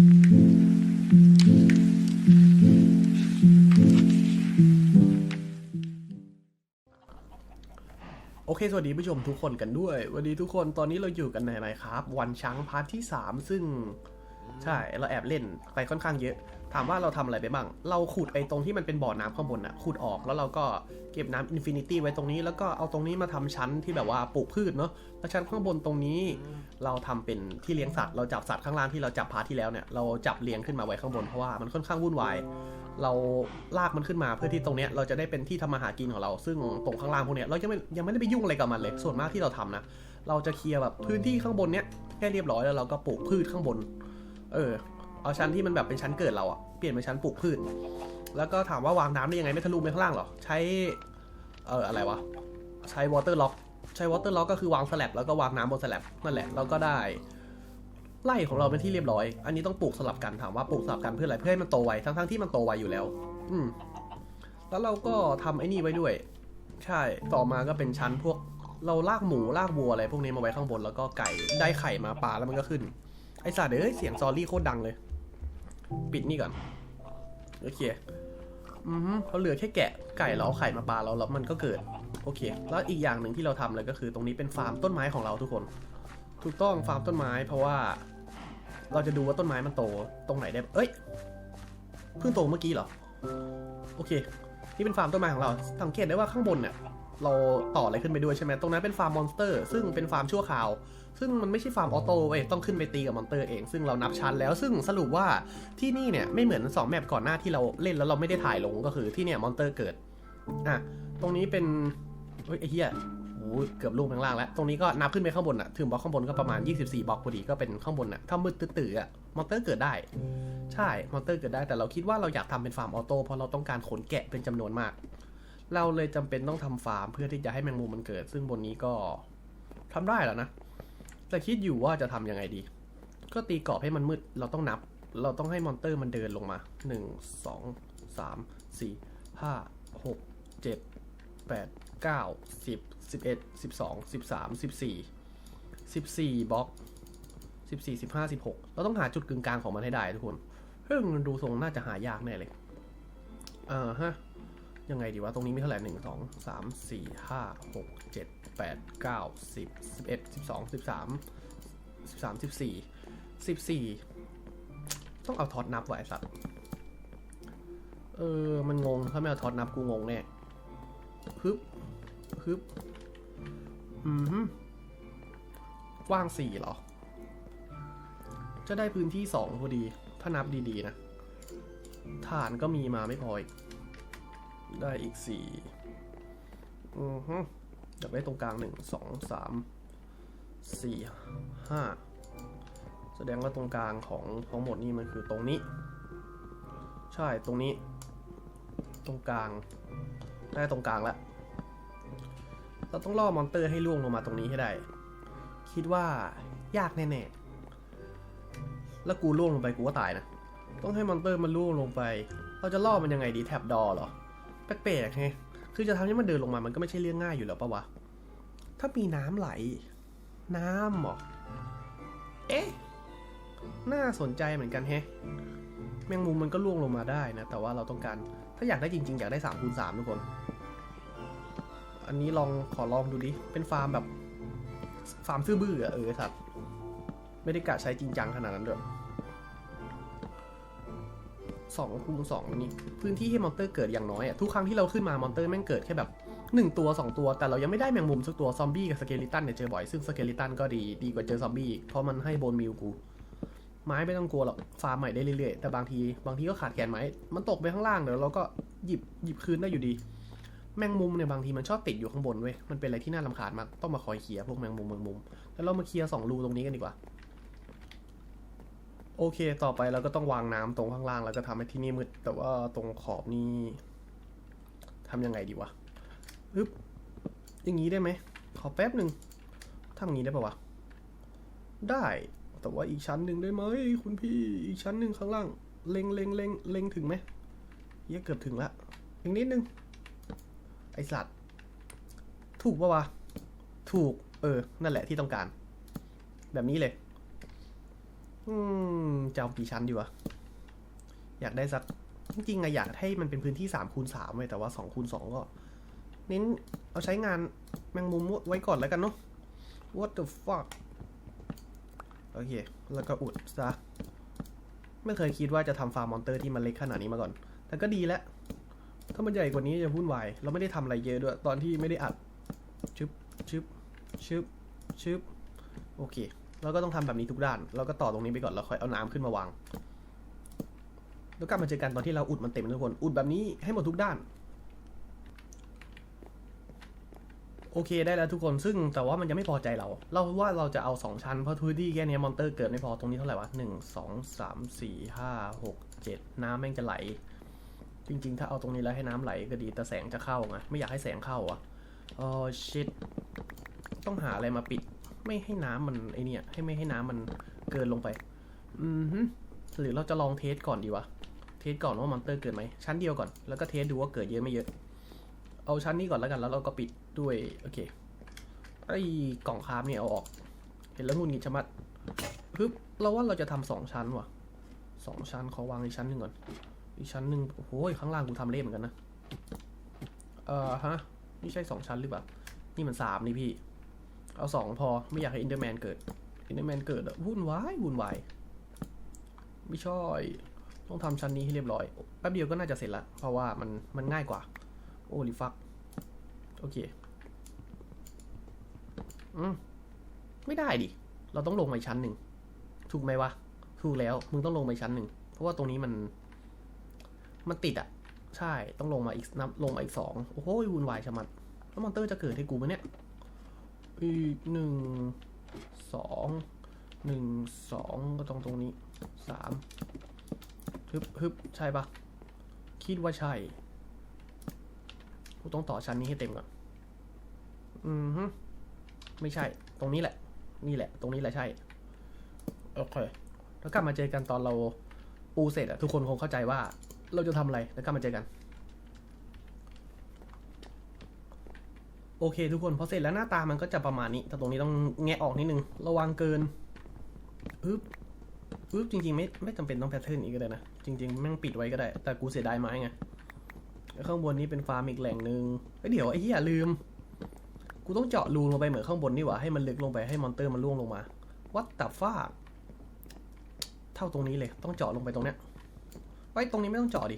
โอเค สวัสดีผู้ชมทุกคนกันด้วยสวัสดีทุกคนตอนนี้เราอยู่กันในไหนครับ วันช้างพาร์ทที่ 3 ซึ่งใช่เราแอบเล่นไปค่อนข้างเยอะ ถามว่าเราทำอะไรไปบ้าง เราขุดไอ้ตรงที่มันเป็นบ่อน้ำข้างบนอะขุดออกแล้วเราก็เก็บน้ำอินฟินิตี้ไว้ตรงนี้ แล้วก็เอาตรงนี้มาทำชั้นที่แบบว่าปลูกพืชเนาะแล้วชั้นข้างบนตรงนี้ เราทำเป็นที่เลี้ยงสัตว์เราจับสัตว์ข้างล่างที่เราจับพาร์ทที่แล้วเนี่ยเราจับเลี้ยงขึ้นมาไว้ข้างบนเพราะว่ามันค่อนข้างวุ่นวายเราลากมันขึ้นมาเพื่อที่ตรงเนี้ยเราจะได้เป็นที่ทำมาหากินของเรา ซึ่งตรงข้างล่างพวกเนี้ยเรายังไม่ยังไม่ได้ไปยุ่งอะไรกับมันเลยส่วนมากที่เราทำนะเราจะเคลียร์แบบพื้นที่ข้างบนเนี้ยให้เรียบร้อยแล้วเราก็ปลูกพืชข้างบน เออ เอาชั้นที่มันแบบเป็นชั้นเกิดเราอะเปลี่ยนเป็นชั้นปลูกพืช แล้วก็ถามว่าวางน้ำได้ยังไงไม่ทะลุไปข้างล่างหรอใช้เอออะไรวะใช้วอเตอร์ล็อก ใช้วอเตอร์ล็อกก็คือวางสแลบแล้วก็วางน้ำบนสแลบนั่นแหละเราก็ได้ไร่ของเราเป็นที่เรียบร้อย อันนี้ต้องปลูกสลับกันถามว่าปลูกสลับกันเพื่ออะไรเพื่อให้มันโตไวทั้งๆที่มันโตไวอยู่แล้ว อืม แล้วเราก็ทำไอ้นี่ไว้ด้วย ใช่ต่อมาก็เป็นชั้นพวกเราลากหมูลากวัวอะไรพวกนี้มาไว้ข้างบนแล้วก็ไก่ได้ไข่มาปลาแล้วมันก็ขึ้น ไอสัตว์เอ้ยเสียงซอรี่โคตรดังเลย ปิดนี่ก่อน โอเค อือฮึเขาเหลือแค่แกะไก่เราเอาไข่มาปลาเราแล้วมันก็เกิด โอเค แล้วอีกอย่างหนึ่งที่เราทำเลยก็คือตรงนี้เป็นฟาร์มต้นไม้ของเราทุกคน ถูกต้องฟาร์มต้นไม้ เพราะว่า เราจะดูว่าต้นไม้มันโตตรงไหนได้ เอ้ย เพิ่งโตเมื่อกี้เหรอ โอเค นี่เป็นฟาร์มต้นไม้ของเรา สังเกตได้ว่าข้างบนเนี่ย เราต่ออะไรขึ้นไปด้วยใช่ไหมตรงนั้นเป็นฟาร์มมอนสเตอร์ ซึ่งเป็นฟาร์มชั่วคราว ซึ่งมันไม่ใช่ฟาร์มออโต้เว้ยต้องขึ้นไปตีกับมอนสเตอร์เอง ซึ่งเรานับชั้นแล้ว ซึ่งสรุปว่าที่นี่เนี่ยไม่เหมือน 2 แมปก่อนหน้าที่เราเล่นแล้วเราไม่ได้ถ่ายลงก็คือที่เนี่ยมอนสเตอร์เกิดอะตรงนี้เป็นเฮ้ยไอ้เหี้ยโอ้เกือบลูกข้างล่างแล้ว ตรงนี้ก็นับขึ้นไปข้างบนอะถึงบล็อกข้างบนก็ประมาณ 24บล็อกพอดีก็เป็นข้างบนอะถ้ามืดตื้อๆอะมอนสเตอร์เกิดได้ ใช่ มอนสเตอร์เกิดได้ แต่เราคิดว่าเราอยากทำเป็นฟาร์มออโต้เพราะเราต้องการขนแกะเป็นจำนวนมาก เราเลยจำเป็นต้องทำฟาร์มเพื่อที่จะให้แมงมุมมันเกิด ซึ่งบนนี้ก็ทำได้แล้วนะ แต่คิดอยู่ว่าจะทำยังไงดี ก็ตีกรอบให้มันมืด เราต้องนับ เราต้องให้มอนเตอร์มันเดินลงมาหนึ่งสองสามสี่ห้าหกเจ็ดแปดเก้าสิบสิบเอ็ดสิบสองสิบสามสิบสี่สิบสี่บล็อกสิบสี่สิบห้าสิบหกเราต้องหาจุดกึ่งกลางของมันให้ได้ทุกคนเฮ้ยมันดูทรงน่าจะหายากแน่เลย อ่าฮะ ยังไงดีวะ ตรงนี้มีเท่าไหร่หนึ่งสองสามสี่ห้าหกเจ็ดแปดเก้าสิบสิบเอ็ดสิบสองสิบสามสิบสามสิบสี่สิบสี่ต้องเอาท็อตนับไว้สัตว์ เออ มันงง ถ้าไม่เอาท็อตนับกูงงแน่ฮึบฮึบอืมกว้างสี่เหรอ จะได้พื้นที่สองพอดี ถ้านับดีๆนะ ฐานก็มีมาไม่พออีก ได้อีกสี่อือฮึอยากได้ตรงกลางหนึ่งสองสามสี่ห้าแสดงว่าตรงกลางของทั้งหมดนี่มันคือตรงนี้ ใช่ตรงนี้ ตรงกลาง ได้ตรงกลางแล้วเราต้องล่อมอนเตอร์ให้ล่วงลงมาตรงนี้ให้ได้ คิดว่ายากแน่ๆ แล้วกูล่วงลงไปกูก็ตายนะ ต้องให้มอนเตอร์มันล่วงลงไป เราจะล่อมันยังไงดีแท็บดอหรอ แปลกๆไงคือจะทำให้มันเดินลงมามันก็ไม่ใช่เรื่องง่ายอยู่แล้วปะวะ ถ้ามีน้ำไหล น้ำหรอ เอ๊ะ น่าสนใจเหมือนกันแฮะ แมงมุมมันก็ล่วงลงมาได้นะ แต่ว่าเราต้องการ ถ้าอยากได้จริง ๆ อยากได้3คูณ3ทุกคน อันนี้ลองขอลองดูดิ เป็นฟาร์มแบบ ฟาร์มซื่อบื้ออะเออสัตว์ ไม่ได้กะใช้จริงจังขนาดนั้นด้วย สองคูณสองนี่พื้นที่ให้มอนเตอร์เกิดอย่างน้อยอะทุกครั้งที่เราขึ้นมามอนเตอร์แม่งเกิดแค่แบบหนึ่งตัวสองตัว แต่เรายังไม่ได้แมงมุมสักตัวซอมบี้กับสเกลิตันเนี่ยเจอบ่อยซึ่งสเกลิตันก็ดีดีกว่าเจอซอมบี้อีกเพราะมันให้โบนมิลกู ไม้ไม่ต้องกลัวหรอกฟาร์มใหม่ได้เรื่อยๆแต่บางทีบางทีก็ขาดแคลนไม้มันตกไปข้างล่างเดี๋ยวเราก็หยิบหยิบคืนได้อยู่ดี แมงมุมเนี่ยบางทีมันชอบติดอยู่ข้างบนเว้ยมันเป็นอะไรที่น่ารำคาญมากต้องมาคอยเคลียร์พวกแมงมุมแมงมุมแล้วเรามาเคลียร์สองรูตรงนี้กันดีกว่า โอเค ต่อไปเราก็ต้องวางน้ำตรงข้างล่าง แล้วก็ทำให้ที่นี่มืด แต่ว่าตรงขอบนี่ทำยังไงดีวะอึ๊บอย่างนี้ได้ไหม ขอแป๊บหนึ่งทำอย่างนี้ได้ปะวะ ได้ แต่ว่าอีกชั้นหนึ่งได้ไหมคุณพี่ อีกชั้นหนึ่งข้างล่าง เล็งเล็งเล็งเล็งถึงไหมเหี้ยเกือบถึงละอีกนิดนึง ไอสัตว์ ถูกปะวะ ถูก เออ นั่นแหละที่ต้องการ แบบนี้เลย อืมจะเอากี่ชั้นดีวะ อยากได้สัก จริงๆอะอยากให้มันเป็นพื้นที่สามคูณสามเลยแต่ว่าสองคูณสองก็เน้นเอาใช้งานแมงมุมไว้ก่อนแล้วกันเนาะ what the fuck โอเค แล้วก็อุดซะ ไม่เคยคิดว่าจะทำฟาร์มมอนเตอร์ที่มันเล็กขนาดนี้มาก่อน แต่ก็ดีแล้ว ถ้ามันใหญ่กว่านี้จะวุ่นวาย เราไม่ได้ทำอะไรเยอะด้วย ตอนที่ไม่ได้อัด ชึบ ชึบ ชึบ ชึบ โอเค เราก็ต้องทำแบบนี้ทุกด้านเราก็ต่อตรงนี้ไปก่อนแล้วค่อยเอาน้ำขึ้นมาวาง แล้วกลับมาเจอกันตอนที่เราอุดมันเต็มทุกคน อุดแบบนี้ให้หมดทุกด้าน โอเคได้แล้วทุกคน ซึ่งแต่ว่ามันยังไม่พอใจเรา เราว่าเราจะเอาสองชั้นเพราะพื้นที่แค่นี้มอนเตอร์เกิดไม่พอตรงนี้เท่าไหร่วะหนึ่งสองสามสี่ห้าหกเจ็ดน้ำแม่งจะไหล จริง ๆ ถ้าเอาตรงนี้แล้วให้น้ำไหลก็ดีแต่แสงจะเข้าไงไม่อยากให้แสงเข้าอะอ๋อชิตต้องหาอะไรมาปิด ไม่ให้น้ำมันไอเนี่ยให้ไม่ให้น้ำมันเกินลงไป อืมฮึหรือเราจะลองเทสก่อนดีวะ เทสก่อนว่ามอนเตอร์เกิดไหม ชั้นเดียวก่อน แล้วก็เทสดูว่าเกิดเยอะไม่เยอะ เอาชั้นนี้ก่อนแล้วกัน แล้วเราก็ปิดด้วย โอเค ไอ้กล่องคราฟเนี่ยเอาออก เห็นแล้วงุนงิดชะมัดปึ๊บ เราว่าเราจะทำสองชั้นว่ะสองชั้นขอวางอีกชั้นหนึ่งก่อน อีกชั้นหนึ่งโอ้โหข้างล่างกูทำเล่เหมือนกันนะ เอ่อฮะ นี่ใช่สองชั้นหรือเปล่า นี่มันสามนี่พี่ เอาสองพอไม่อยากให้อินเดอร์แมนเกิด อินเดอร์แมนเกิดอะวุ่นวายวุ่นวายไม่ช่อยต้องทำชั้นนี้ให้เรียบร้อย แป๊บเดียวก็น่าจะเสร็จละ เพราะว่ามันมันง่ายกว่า โอ้ลิฟัก โอเค อืม ไม่ได้ดิ เราต้องลงมาชั้นหนึ่ง ถูกไหมวะ ถูกแล้ว มึงต้องลงมาชั้นหนึ่ง เพราะว่าตรงนี้มัน มันติดอะ ใช่ ต้องลงมาอีกนับลงมาอีกสอง โอ้โหวุ่นวายชะมัด แล้วมอนเตอร์จะเกิดให้กูไหมเนี่ย อีกหนึ่งสองหนึ่งสองก็ตรงตรงนี้สามฮึบฮึบใช่ปะคิดว่าใช่กูต้องต่อชั้นนี้ให้เต็มก่อนอืมฮึไม่ใช่ ตรงนี้แหละ นี่แหละ ตรงนี้แหละใช่ โอเค แล้วกลับมาเจอกันตอนเราปูเสร็จอะทุกคนคงเข้าใจว่าเราจะทำอะไร แล้วกลับมาเจอกัน โอเคทุกคนพอเสร็จแล้วหน้าตามันก็จะประมาณนี้ แต่ตรงนี้ต้องแงะออกนิดนึง ระวังเกินอึ๊บอึ๊บจริงๆ ไม่ไม่จำเป็นต้องแพทเทิร์นอีกก็ได้นะ จริงๆแม่งปิดไว้ก็ได้ แต่กูเสียดายไม้ไงข้างบนนี้เป็นฟาร์มอีกแหล่งหนึ่งเอ้ยเดี๋ยวไอ้เหี้ยลืม กูต้องเจาะรูลงไปเหมือนข้างบนนี่หว่าให้มันลึกลงไปให้มอนเตอร์มันล่วงลงมาวัดตับฟาเท่าตรงนี้เลย ต้องเจาะลงไปตรงเนี้ยไว้ตรงนี้ไม่ต้องเจาะดิ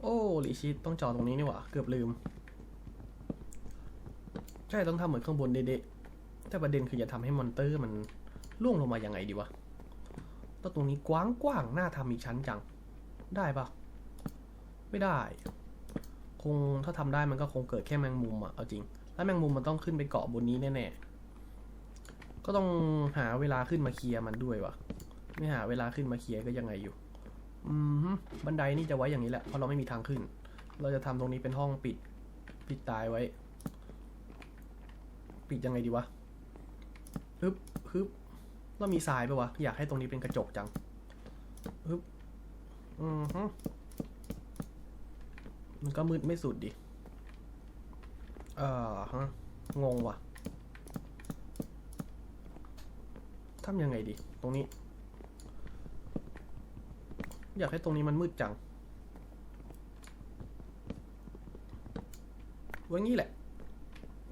โอ้ลิชิตต้องเจาะตรงนี้นี่หว่าเกือบลืม ช่ต้องทำเหมือนข้างบนเด็ๆแต่ประเด็นคืออย่าทำให้มอนเตอร์มันล่วงลงมายังไงดีวะแล้วตรงนี้กว้างกว้างน่าทำอีกชั้นจัง ได้ปะไม่ได้ คงถ้าทำได้มันก็คงเกิดแค่แมงมุมอะเอาจริง แล้วแมงมุมมันต้องขึ้นไปเกาะบนนี้แน่ๆ ก็ต้องหาเวลาขึ้นมาเคลียร์มันด้วยวะไม่หาเวลาขึ้นมาเคลียร์ก็ยังไงอยู่ อืมบันไดนี่จะไว้อย่างนี้แหละ เพราะเราไม่มีทางขึ้น เราจะทำตรงนี้เป็นห้องปิด ปิดตายไว้ ปิดยังไงดีวะฮึบฮึบเรามีทรายปะวะ อยากให้ตรงนี้เป็นกระจกจังฮึบอืมฮึมันก็มืดไม่สุดดิ เอ่อฮะ งงว่ะทำยังไงดี ตรงนี้ อยากให้ตรงนี้มันมืดจังไว้งี้แหละ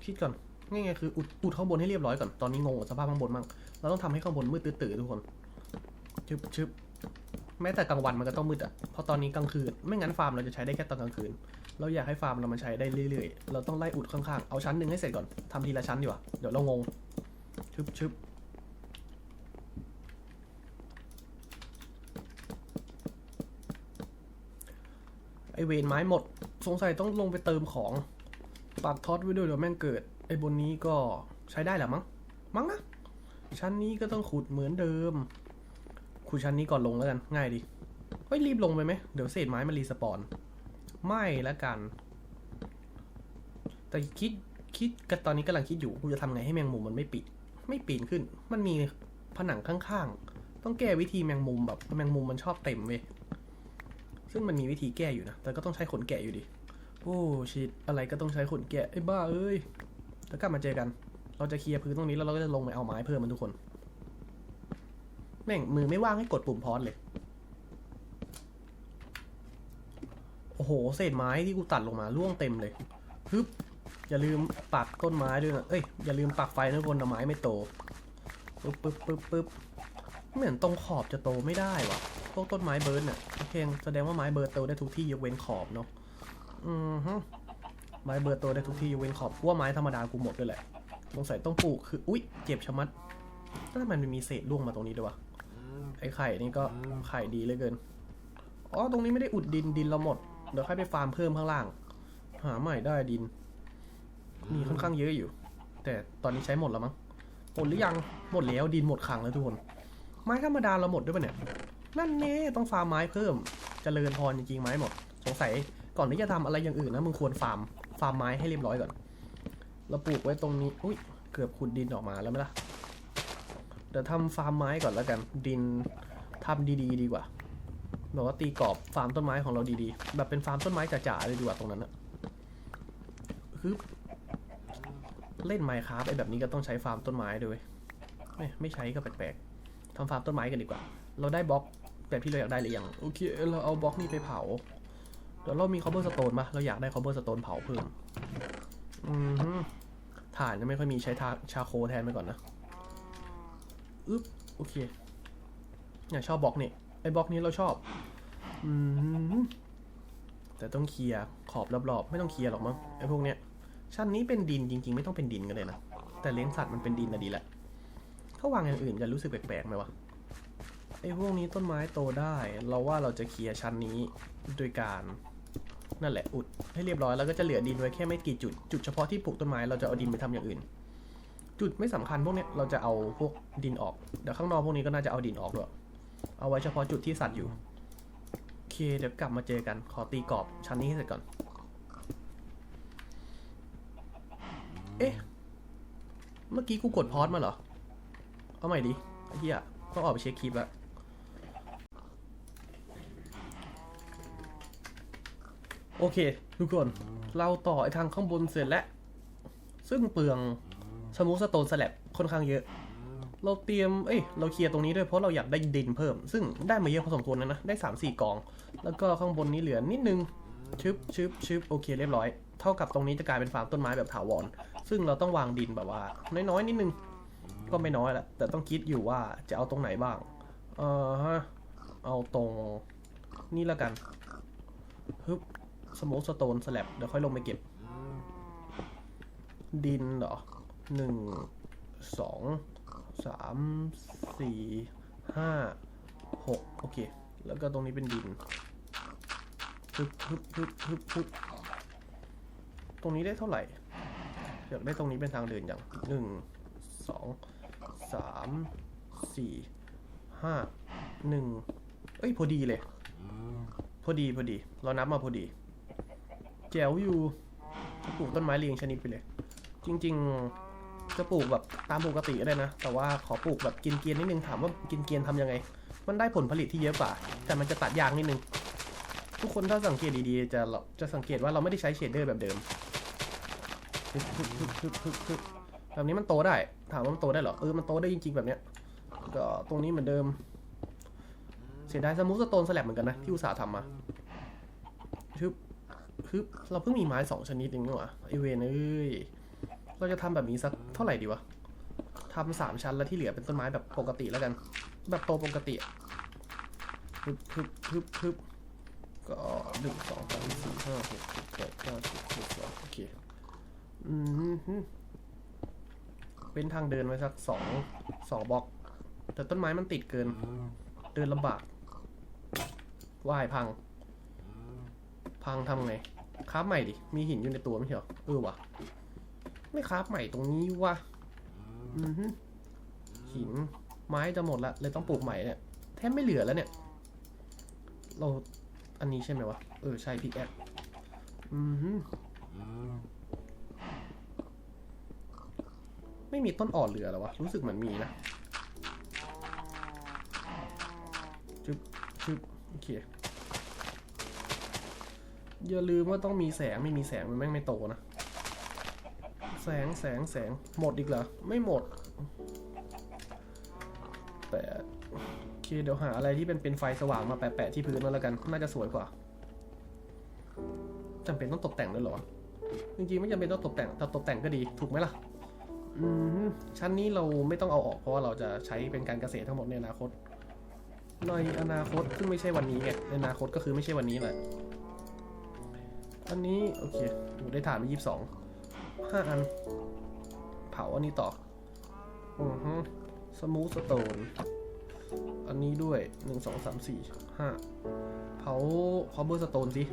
คิดก่อน ง่ายคืออุดอุดข้างบนให้เรียบร้อยก่อน ตอนนี้งงกับสภาพข้างบนมั่งเราต้องทำให้ข้างบนมืดตื้อๆทุกคน ชึบชึบแม้แต่กลางวันมันก็ต้องมืดอะ เพราะตอนนี้กลางคืน ไม่งั้นฟาร์มเราจะใช้ได้แค่ตอนกลางคืน เราอยากให้ฟาร์มเรามันใช้ได้เรื่อยๆ เราต้องไล่อุดข้างๆ เอาชั้นหนึ่งให้เสร็จก่อนทำทีละชั้นดีกว่า เดี๋ยวเรางง ชึบชึบไอเวนไม้หมด สงสัยต้องลงไปเติมของปักท็อตไว้ด้วยเดี๋ยวแม่งเกิด อ้บนนี้ก็ใช้ได้แหละมั้ง มั้งนะ ชั้นนี้ก็ต้องขุดเหมือนเดิม ขุดชั้นนี้ก่อนลงแล้วกัน ง่ายดี เฮ้ยรีบลงไปไหม เดี๋ยวเศษไม้มันรีสปอน ไม่แล้วกัน แต่คิดคิดกันตอนนี้กำลังคิดอยู่กูจะทำไงให้แมงมุมมันไม่ปิด ไม่ปีนขึ้น มันมีผนังข้างๆ ต้องแก้วิธีแมงมุมแบบแมงมุมมันชอบเต็มเว้ย ซึ่งมันมีวิธีแก้อยู่นะ แต่ก็ต้องใช้ขนแกะอยู่ดี โอ้ชิดอะไรก็ต้องใช้ขนแกะไอ้บ้าเอ้ย แล้วกลับมาเจอกัน เราจะเคลียร์พื้นตรงนี้แล้วเราก็จะลงไปเอาไม้เพิ่มมันทุกคน แม่งมือไม่ว่างให้กดปุ่มพอสเลย โอ้โห เศษไม้ที่กูตัดลงมาร่วงเต็มเลยฮึบอย่าลืมปักต้นไม้ด้วยนะ เอ้ย อย่าลืมปักไฟนะคนนะไม้ไม่โต ปึ๊บปึ๊บปึ๊บปึ๊บเหมือนตรงขอบจะโตไม่ได้วะพวกต้นไม้เบิร์ดเนี่ยโอเคแสดงว่าไม้เบิร์ดโตได้ทุกที่ยกเว้นขอบเนาะ อือฮึ ไม้เบิร์โตได้ทุกที่ยกเว้นขอบกูว่าไม้ธรรมดากูหมดด้วยแหละสงสัยต้องปลูกคืออุ๊ยเจ็บชะมัดแล้วทำไมมันมีเศษร่วงมาตรงนี้ด้วยวะไอ้ไข่นี่ก็ไข่ดีเหลือเกินอ๋อตรงนี้ไม่ได้อุดดินดินเราหมดเดี๋ยวค่อยไปฟาร์มเพิ่มข้างล่าง หาใหม่ได้ดิน มีค่อนข้างเยอะอยู่ แต่ตอนนี้ใช้หมดแล้วมั้งหมดหรือยังหมดแล้วดินหมดขังแล้วทุกคน ไม้ธรรมดาเราหมดด้วยปะเนี่ยนั่นเน่ต้องฟาร์มไม้เพิ่มเจริญพรจริงๆไม้หมด สงสัยก่อนที่จะทำอะไรอย่างอื่นนะมึงควรฟาร์ม ฟาร์มไม้ให้เรียบร้อยก่อนเราปลูกไว้ตรงนี้อุ้ยเกือบขุดดินออกมาแล้วไหมล่ะเดี๋ยวทำฟาร์มไม้ก่อนแล้วกัน ดินทำดีๆ ดีกว่าแบบว่าตีกรอบฟาร์มต้นไม้ของเราดีๆ แบบเป็นฟาร์มต้นไม้จ๋าๆเลยดีกว่าตรงนั้นนะฮึบเล่นไมค์ครับไอแบบนี้ก็ต้องใช้ฟาร์มต้นไม้ด้วยไม่ไม่ใช้ก็แปลกๆทำฟาร์มต้นไม้กันดีกว่า เราได้บล็อกแบบที่เราอยากได้หรือยังโอเคเราเอาบล็อกนี้ไปเผา เดี๋ยวเรามีคอเบอร์สโตนปะเราอยากได้คอเบอร์สโตนเผาเพิ่มอือฮึถ่านจะไม่ค่อยมีใช้ทาชาโคแทนไปก่อนนะอึ๊บโอเคเนี่ยชอบบล็อกนี่ไอ้บล็อกนี้เราชอบอืมแต่ต้องเคลียร์ขอบรอบๆ ไม่ต้องเคลียร์หรอกมั้งไอ้พวกเนี้ยชั้นนี้เป็นดินจริง ๆ ไม่ต้องเป็นดินกันเลยนะแต่เลี้ยงสัตว์มันเป็นดินนะดีแหละถ้าวางอย่างอื่นจะรู้สึกแปลกๆไหมวะไอ้พวกนี้ต้นไม้โตได้ เราว่าเราจะเคลียร์ชั้นนี้โดยการ นั่นแหละอุดให้เรียบร้อยแล้วก็จะเหลือดินไว้แค่ไม่กี่จุด จุดเฉพาะที่ปลูกต้นไม้เราจะเอาดินไปทำอย่างอื่น จุดไม่สำคัญพวกเนี้ยเราจะเอาพวกดินออกเดี๋ยวข้างนอกพวกนี้ก็น่าจะเอาดินออกด้วยเอาไว้เฉพาะจุดที่สัตว์อยู่โอเคเดี๋ยวกลับมาเจอกันขอตีกรอบชั้นนี้ให้เสร็จก่อน เอ๊ะเมื่อกี้กูกดพอสมาเหรอเอาใหม่ดิไอ้เฮียต้องออกไปเช็คคลิปแล้ว โอเค ทุกคน เราต่อไอ้ทางข้างบนเสร็จแล้ว ซึ่งเปลืองสมูสโตนสแลบค่อนข้างเยอะ เราเตรียม เอ้ย เราเคลียร์ตรงนี้ด้วยเพราะเราอยากได้ดินเพิ่ม ซึ่งได้มาเยอะพอสมควรนะนะ ได้ 3 4กอง แล้วก็ข้างบนนี้เหลือนิดนึง ชึบชึบชึบโอเคเรียบร้อย เท่ากับตรงนี้จะกลายเป็นฟาร์มต้นไม้แบบถาวร ซึ่งเราต้องวางดินแบบว่า น้อยๆนิดนึง ก็ไม่น้อยแหละแต่ต้องคิดอยู่ว่าจะเอาตรงไหนบ้าง เออฮะ เอาตรงนี่แล้วกัน ฮึบ สโมสโตนสแลบเดี๋ยวค่อยลงไปเก็บ ดินเหรอหนึ่งสองสามสี่ห้าหกโอเค แล้วก็ตรงนี้เป็นดินฮึบฮึบฮึบฮึบฮึบตรงนี้ได้เท่าไหร่อยากได้ตรงนี้เป็นทางเดินอย่างหนึ่งสองสามสี่ห้าหนึ่งเอ้ย พอดีเลย พอดีพอดี เรานับมาพอดี แจ๋วอยู่ปลูกต้นไม้เรียงชนิดไปเลย จริง ๆ จะปลูกแบบตามปกติก็ได้นะ แต่ว่าขอปลูกแบบกินเกียนนิดนึงถามว่ากินเกียนทำยังไง มันได้ผลผลิตที่เยอะกว่า แต่มันจะตัดยางนิดนึง ทุกคนถ้าสังเกตดีๆ จะเราจะสังเกตว่าเราไม่ได้ใช้เชดเดอร์แบบเดิมแบบนี้มันโตได้ ถามว่ามันโตได้เหรอ เออ มันโตได้จริง ๆ แบบเนี้ย ก็ตรงนี้เหมือนเดิม เสียดายสมูทสโตนสแลบเหมือนกันนะ ที่อุตสาห์ทำมาฮึบ ฮึบเราเพิ่งมีไม้สองชนิดเองนี่หว่าไอเวนเอ้ย เราจะทำแบบนี้สักเท่าไหร่ดีวะทำสามชั้นแล้วที่เหลือเป็นต้นไม้แบบปกติแล้วกัน แบบโตปกติอะฮึบฮึบฮึบฮึบก็หนึ่งสองสามสี่ห้าหกเจ็ดแปดเก้าสิบสิบสองโอเค อืมฮึเป็นทางเดินไว้สักสองสองบล็อก แต่ต้นไม้มันติดเกิน เดินลำบากว่ายพัง พังทำไงคราฟใหม่ดิ มีหินอยู่ในตัวไม่ใช่เหรอ เออวะไม่คราฟใหม่ตรงนี้วะอือหินไม้จะหมดละ เลยต้องปลูกใหม่เนี่ย แทบไม่เหลือแล้วเนี่ย เราอันนี้ใช่ไหมวะ เออ ใช่พิกแอคอือไม่มีต้นอ่อนเหลือแล้ววะ รู้สึกเหมือนมีนะ จึ๊บจึ๊บโอเค อย่าลืมว่าต้องมีแสงไม่มีแสงมันแม่งไม่โตนะ แสงแสงแสงหมดอีกเหรอ ไม่หมดแปะโอเคเดี๋ยวหาอะไรที่เป็นเป็นไฟสว่างมาแปะๆที่พื้นมาแล้วกัน น่าจะสวยกว่าจำเป็นต้องตกแต่งด้วยหรอ จริงๆไม่จำเป็นต้องตกแต่งแต่ตกแต่งก็ดีถูกไหมล่ะอืมชั้นนี้เราไม่ต้องเอาออกเพราะว่าเราจะใช้เป็นการเกษตรทั้งหมดในอนาคตในอนาคตซึ่งไม่ใช่วันนี้ไงในอนาคตก็คือไม่ใช่วันนี้แหละ อันนี้โอเคอยู่ได้ฐานไปยี่สิบสองห้าอัน เผาอันนี้ต่อ อือฮึสมูทสโตน อันนี้ด้วยหนึ่งสองสามสี่ห้าเผาคอเบอร์สโตนสิ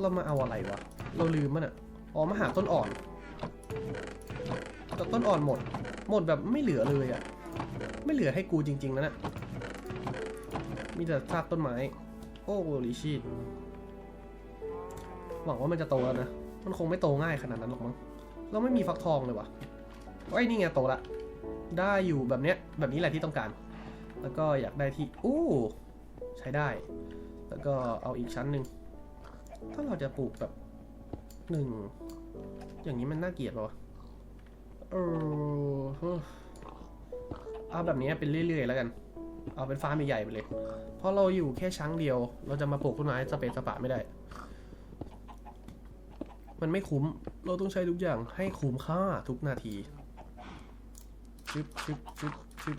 เรามาเอาอะไรวะ เราลืมมันอะ อ๋อมาหาต้นอ่อน แต่ต้นอ่อนหมด หมดแบบไม่เหลือเลยอะ ไม่เหลือให้กูจริงๆนะน่ะมีแต่ซากต้นไม้ โอ้ลิชิต หวังว่ามันจะโตแล้วนะ มันคงไม่โตง่ายขนาดนั้นหรอกมั้ง เราไม่มีฟักทองเลยวะไอ้นี่ไงโตละ ได้อยู่แบบเนี้ย แบบนี้แหละที่ต้องการ แล้วก็อยากได้ที่ อู้ ใช้ได้ แล้วก็เอาอีกชั้นหนึ่ง ถ้าเราจะปลูกแบบหนึ่ง อย่างนี้มันน่าเกลียดปะวะเออเออาแบบนี้เป็นเรื่อยๆแล้วกัน เอาเป็นฟาร์มใหญ่ๆไปเลย เพราะเราอยู่แค่ช้างเดียว เราจะมาปลูกต้นไม้สเปซสปะไม่ได้ มันไม่คุ้ม เราต้องใช้ทุกอย่างให้คุ้มค่าทุกนาทีชึบชึบชึบชึบ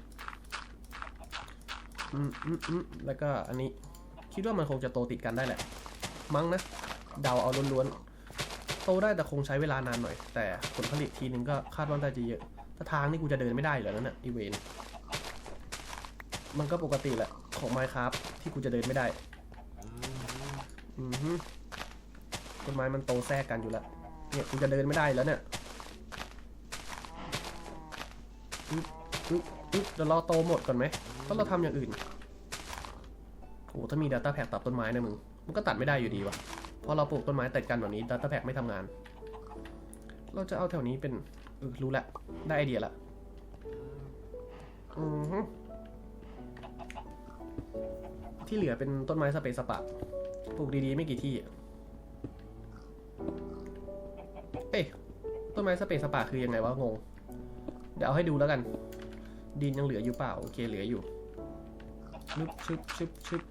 อืมอืมอืมแล้วก็อันนี้ คิดว่ามันคงจะโตติดกันได้แหละ มั้งนะ เดาเอาล้วนๆ โตได้แต่คงใช้เวลานานหน่อย แต่ผลผลิตทีนึงก็คาดว่าน่าจะเยอะ ถ้าทางนี่กูจะเดินไม่ได้เหรอนั่นน่ะอีเวน มันก็ปกติแหละของ Minecraft ที่กูจะเดินไม่ได้ อือฮึ ต้นไม้มันโตแทรกกันอยู่แล้วเนี่ยกูจะเดินไม่ได้แล้วเนี่ยอึ๊บอึ๊บอึ๊บเดี๋ยวรอโตหมดก่อนไหมถ้าเราทำอย่างอื่นโอ้ถ้ามี Data Pack ตัดต้นไม้นะมึง มันก็ตัดไม่ได้อยู่ดีวะเพราะเราปลูกต้นไม้ติดกันแบบนี้ Data Pack ไม่ทำงาน เราจะเอาแถวนี้เป็นเออรู้ละ ได้ไอเดียละอือฮึที่เหลือเป็นต้นไม้สเปซสปะปลูกดีๆ ไม่กี่ที่ อ้ยต้นไม้สเปซสปะคือยังไงวะงง เดี๋ยวเอาให้ดูแล้วกัน ดินยังเหลืออยู่เปล่าโอเคเหลืออยู่ชึบชึบชึบชึบ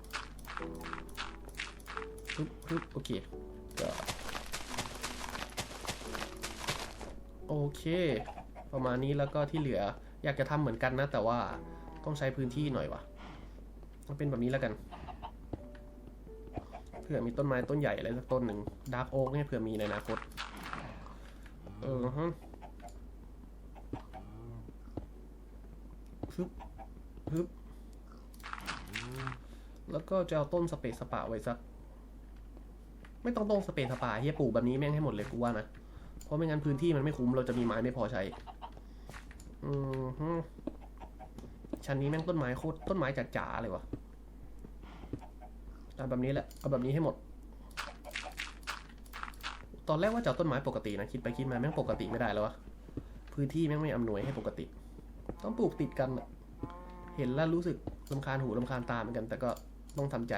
ชึบชึบโอเคก็โอเค ประมาณนี้แล้วก็ที่เหลืออยากจะทำเหมือนกันนะ แต่ว่าต้องใช้พื้นที่หน่อยวะมันเป็นแบบนี้แล้วกันเผื่อมีต้นไม้ต้นใหญ่อะไรสักต้นหนึ่งดาร์กโอ๊กเนี่ยเผื่อมีในอนาคต อฮะฮึบฮึบแล้วก็จะเอาต้นสเปซสปาไว้สัก ไม่ต้องต้นสเปซสปาเฮียปลูกแบบนี้แม่งให้หมดเลยกูว่านะ เพราะไม่งั้นพื้นที่มันไม่คุ้มเราจะมีไม้ไม่พอใช้ อืมฮึชั้นนี้แม่งต้นไม้โคตรต้นไม้จ๋าๆเลยวะเอาแบบนี้แหละ เอาแบบนี้ให้หมด ตอนแรกว่าจะเอาต้นไม้ปกตินะ คิดไปคิดมาแม่งปกติไม่ได้แล้ววะ พื้นที่แม่งไม่อำนวยให้ปกติ ต้องปลูกติดกันอะเห็นแล้วรู้สึกลำคาญหูลำคาญตาเหมือนกัน แต่ก็ต้องทำใจ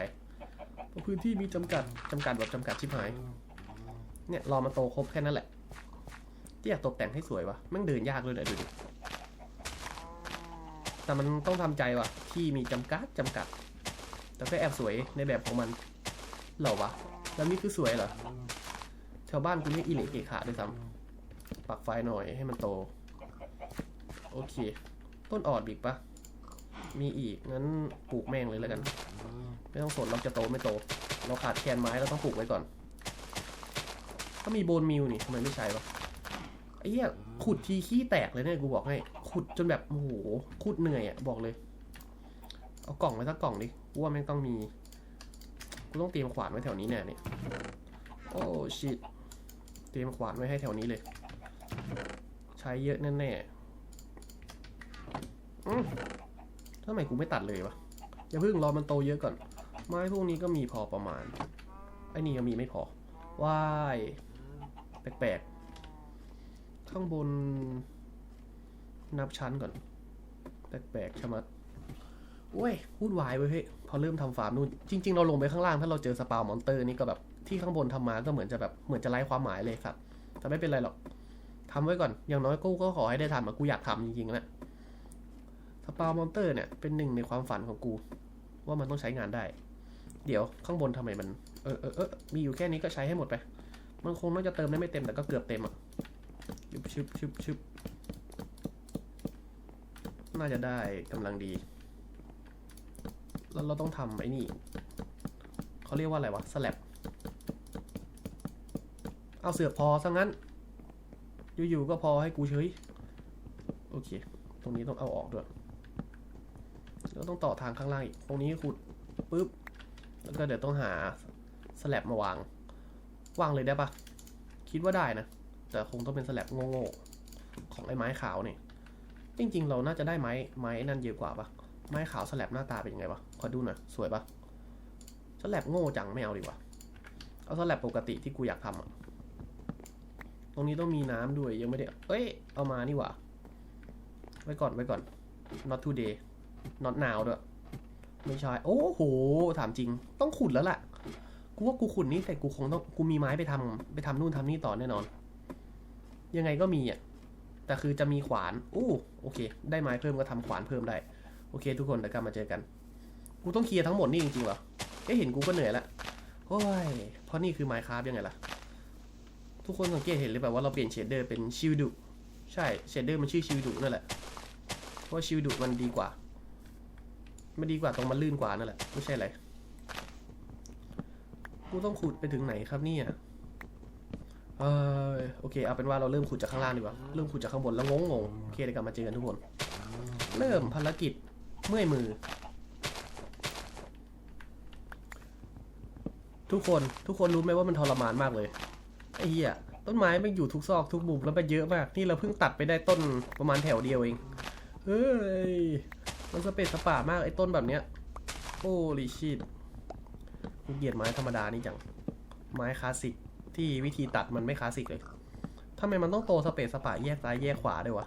เพราะพื้นที่มีจำกัดจำกัดแบบจำกัดชิบหาย เนี่ยรอมาโตครบแค่นั้นแหละ ที่อยากตกแต่งให้สวยวะแม่งเดินยากเลยนะดูดิ แต่มันต้องทำใจวะที่มีจำกัดจำกัด แต่ก็แอบสวยในแบบของมันเหรอวะ แล้วนี่คือสวยเหรอ ชาวบ้านกูเรียกอิเล็กเกขาด้วยซ้ำปักไฟหน่อยให้มันโต โอเค ต้นออดอีกปะมีอีก งั้นปลูกแม่งเลยแล้วกัน ไม่ต้องสนเราจะโตไม่โต เราขาดแคลนไม้เราต้องปลูกไว้ก่อน ก็มีโบนมิลนี่ทำไมไม่ใช้วะไอ้เหี้ยขุดทีขี้แตกเลยเนี่ยกูบอกให้ ขุดจนแบบโอ้โหขุดเหนื่อยอะบอกเลย เอากล่องไว้สักกล่องดิกูว่าแม่งต้องมี กูต้องเตรียมขวานไว้แถวนี้แน่เนี่ยโอ้ชิต เตรียมขวานไว้ให้แถวนี้เลย ใช้เยอะแน่ๆอืมทำไมกูไม่ตัดเลยวะ อย่าเพิ่งรอมันโตเยอะก่อน ไม้พวกนี้ก็มีพอประมาณ ไอ้นี่ก็มีไม่พอว้ายแปลกๆ ข้างบน นับชั้นก่อน แปลกๆชะมัดโอ้ยวุ่นวายเว้เฮ้ย พอเริ่มทำฟาร์มนู่นจริง ๆ เราลงไปข้างล่างถ้าเราเจอสปาวมอนเตอร์นี่ก็แบบที่ข้างบนทำมาก็เหมือนจะแบบเหมือนจะไร้ความหมายเลยครับแต่ไม่เป็นไรหรอกทำไว้ก่อน อย่างน้อยกูก็ขอให้ได้ทำอะกูอยากทำจริงๆนะสปาวมอนเตอร์เนี่ยเป็นหนึ่งในความฝันของกู ว่ามันต้องใช้งานได้ เดี๋ยวข้างบนทำไมมัน เออเออเออมีอยู่แค่นี้ก็ใช้ให้หมดไป มันคงน่าจะเติมได้ไม่เต็มแต่ก็เกือบเต็มอะชึบชึบชึบชึบน่าจะได้กำลังดี แล้วเราต้องทำไอ้นี่เขาเรียกว่าอะไรวะสแลบเอาเสือกพอซะงั้น อยู่ๆก็พอให้กูเฉยโอเค ตรงนี้ต้องเอาออกด้วยแล้วต้องต่อทางข้างล่างอีก ตรงนี้ขุดปุ๊บ แล้วก็เดี๋ยวต้องหาสแลบมาวาง วางเลยได้ปะคิดว่าได้นะ แต่คงต้องเป็นสแลบโง่ๆของไอ้ไม้ขาวนี่จริงๆ เราน่าจะได้ไม้ไม้นั่นเยอะกว่าปะ ไม้ขาวสแลบหน้าตาเป็นยังไงปะขอดูหน่อย สวยปะสแลบโง่จังไม่เอาดีกว่า เอาสแลบปกติที่กูอยากทำอะตรงนี้ต้องมีน้ำด้วยยังไม่ได้ เอ้ย เอามานี่หว่า ไว้ก่อนไว้ก่อน not today not now ด้วย ไม่ใช่ โอ้โห ถามจริง ต้องขุดแล้วล่ะกูว่ากูขุดนี่แต่กูคงต้อง กูมีไม้ไปทำไปทำนู่นทำนี่ต่อแน่นอน ยังไงก็มีอะ แต่คือจะมีขวาน อู้ โอเค ได้ไม้เพิ่มก็ทำขวานเพิ่มได้ เคทุกคนเดี๋ยวกลับมาเจอกัน กูต้องเคลียร์ทั้งหมดนี่จริงๆเหรอเอ้เห็นกูก็เหนื่อยละโอ้ยเพราะนี่คือไมค์คราฟยังไงล่ะ ทุกคนสังเกตเห็นหรือเปล่าว่าเราเปลี่ยนเชดเดอร์เป็นชิลดุใช่เชดเดอร์มันชื่อชิลดุนั่นแหละ เพราะชิลดุมันดีกว่า มันดีกว่าตรงมันลื่นกว่านั่นแหละ ไม่ใช่อะไร กูต้องขุดไปถึงไหนครับเนี่ยเออโอเคเอาเป็นว่าเราเริ่มขุดจากข้างล่างดีกว่า เริ่มขุดจากข้างบนแล้วงงงโอเคเดี๋ยวกลับมาเจอกันทุกคน เริ่มภารกิจ เมื่อยมือ ทุกคนทุกคนรู้ไหมว่ามันทรมานมากเลยไอ้เหี้ยต้นไม้มันอยู่ทุกซอกทุกมุมแล้วมันเยอะมาก นี่เราเพิ่งตัดไปได้ต้นประมาณแถวเดียวเองเฮ้ยมันสเปซสปามากไอ้ต้นแบบเนี้ยโอ้ลิชิตกูเกลียดไม้ธรรมดานี่จังไม้คลาสสิกที่วิธีตัดมันไม่คลาสสิกเลยทำไมมันต้องโตสเปซสปาแยกซ้ายแยกขวาด้วยวะ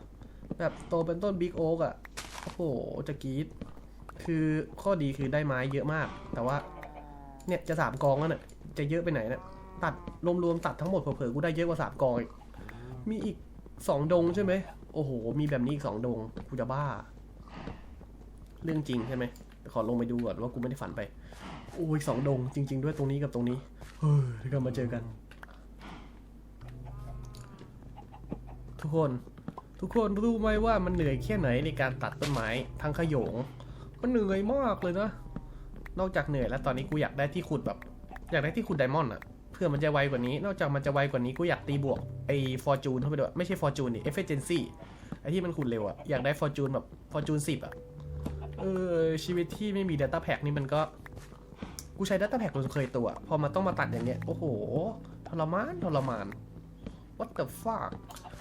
แบบโตเป็นต้นบิ๊กโอ๊กอะ โอ้โหจะกรีดคือข้อดีคือได้ไม้เยอะมาก แต่ว่า เนี่ยจะสามกองแล้วเนี่ยจะเยอะไปไหนเนี่ยตัดรวมๆตัดทั้งหมดเผลอๆกูได้เยอะกว่าสามกองอีกมีอีกสองดงใช่ไหมโอ้โห มีแบบนี้อีกสองดงกูจะบ้า เรื่องจริงใช่ไหมขอลงไปดูก่อนว่ากูไม่ได้ฝันไปโอ้ยสองดง จริง ๆ ด้วยตรงนี้กับตรงนี้เฮ้ยเดี๋ยวกลับมาเจอกัน ทุกคน ทุกคนรู้ไหมว่ามันเหนื่อยแค่ไหนในการตัดต้นไม้ทางขยง มันเหนื่อยมากเลยนะ นอกจากเหนื่อยแล้วตอนนี้กูอยากได้ที่ขุดแบบ อยากได้ที่ขุดไดมอนด์อะเพื่อมันจะไวกว่านี้ นอกจากมันจะไวกว่านี้กูอยากตีบวกไอ้ฟอร์จูนเข้าไปด้วยไม่ใช่ฟอร์จูนดิเอฟเฟเจนซี่ไอ้ที่มันขุดเร็วอะอยากได้ฟอร์จูนแบบฟอร์จูนสิบอะเออชีวิตที่ไม่มี Data Pack นี่มันก็กูใช้ Data Pack จนเคยตัว พอมาต้องมาตัดอย่างเนี้ย โอ้โหทรมานทรมาน what the fuck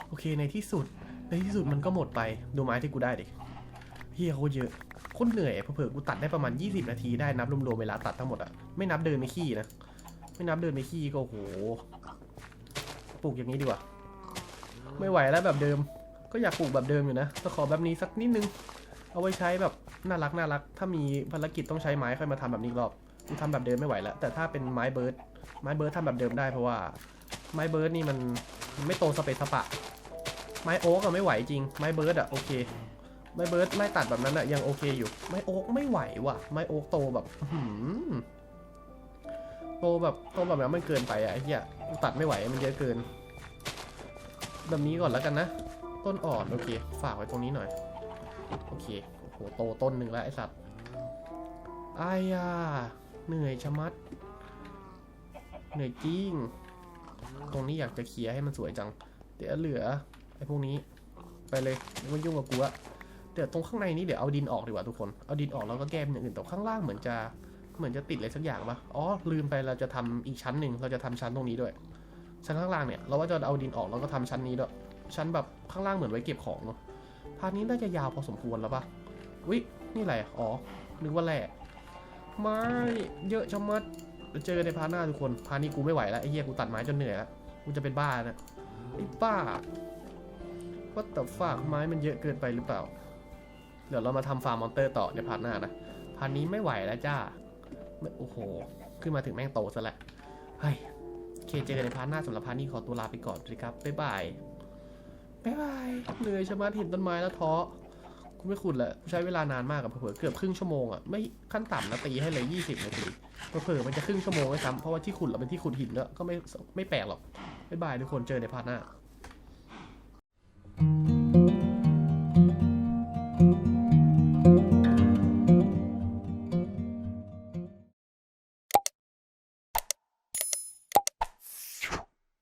โอเคในที่สุด ในที่สุดมันก็หมดไปดูไม้ที่กูได้ดิเฮียโคตรเยอะโคตรเหนื่อยอะเผื่อกูตัดได้ประมาณ 20 นาทีได้นับรวมๆเวลาตัดทั้งหมดอะไม่นับเดินในขี้นะไม่นับเดินในขี้ก็โหปลูกอย่างนี้ดีกว่า ไม่ไหวแล้วแบบเดิม ก็อยากปลูกแบบเดิมอยู่นะแต่ขอแบบนี้สักนิดนึง เอาไว้ใช้แบบน่ารักน่ารัก ถ้ามีภารกิจต้องใช้ไม้ค่อยมาทำแบบนี้รอบกูทำแบบเดิมไม่ไหวแล้ว แต่ถ้าเป็นไม้เบิร์ดไม้เบิร์ดทำแบบเดิมได้เพราะว่าไม้เบิร์ดนี่มันมันไม่โตสเปซสปะ ไม้โอ๊กอะไม่ไหวจริง ไม้เบิร์ดอะโอเค ไม้เบิร์ดไล่ตัดแบบนั้นอะยังโอเคอยู่ ไม้โอ๊กไม่ไหวว่ะ ไม้โอ๊กโตแบบหือโตแบบโตแบบนั้นมันเกินไปอะไอ้เหี้ยตัดไม่ไหวมันเยอะเกิน แบบนี้ก่อนแล้วกันนะ ต้นอ่อนโอเค ฝากไว้ตรงนี้หน่อย โอเคโอ้โหโตต้นหนึ่งแล้วไอสัตว์อายาเหนื่อยชะมัด เหนื่อยจริง ตรงนี้อยากจะเคลียร์ให้มันสวยจัง เดี๋ยวเหลือ ไอ้พวกนี้ไปเลยไม่ยุ่งกับกูอะเดี๋ยวตรงข้างในนี้เดี๋ยวเอาดินออกดีกว่าทุกคน เอาดินออกแล้วก็แก้เป็นอย่างอื่นแต่ข้างล่างเหมือนจะเหมือนจะติดอะไรสักอย่างปะอ๋อลืมไปเราจะทำอีกชั้นหนึ่งเราจะทำชั้นตรงนี้ด้วย ชั้นข้างล่างเนี่ยเราว่าจะเอาดินออกแล้วก็ทำชั้นนี้ด้วยชั้นแบบข้างล่างเหมือนไว้เก็บของเนาะพาร์ทนี้น่าจะยาวพอสมควรแล้วปะวินี่อะไรอ๋อนึกว่าแหละไม่เยอะชะมัดเดี๋ยวเจอกันในพาร์ทหน้าทุกคนพาร์ทนี้กูไม่ไหวแล้วไอ้เหี้ยกูตัดไม้จนเหนื่อยแล้วกูจะเป็นบ้านะไอ้บ้า ว่าแต่ฝากไม้มันเยอะเกินไปหรือเปล่า เดี๋ยวเรามาทำฟาร์มมอนเตอร์ต่อในพาร์ทหน้านะ พาร์ทนี้ไม่ไหวแล้วจ้าโอ้โห ขึ้นมาถึงแม่งโตซะแล้วเฮ้ยเคเจอกันในพาร์ทหน้าสำหรับพาร์ทนี้ขอตัวลาไปก่อนสวัสดีครับ บ๊ายบาย บ๊ายบาย เหนื่อยชะมัดเห็นต้นไม้แล้วท้อกูไม่ขุดละกูใช้เวลานานมากอะเผื่อเกือบครึ่งชั่วโมงอะไม่ขั้นต่ำนะตีให้เลยยี่สิบนาทีเผื่อมันจะครึ่งชั่วโมงด้วยซ้ำเพราะว่าที่ขุดเราเป็นที่ขุดหินแล้วก็ไม่ไม่แปลกหรอกบ๊ายบายทุกคนเจอในพาร์ทหน้า Thank you.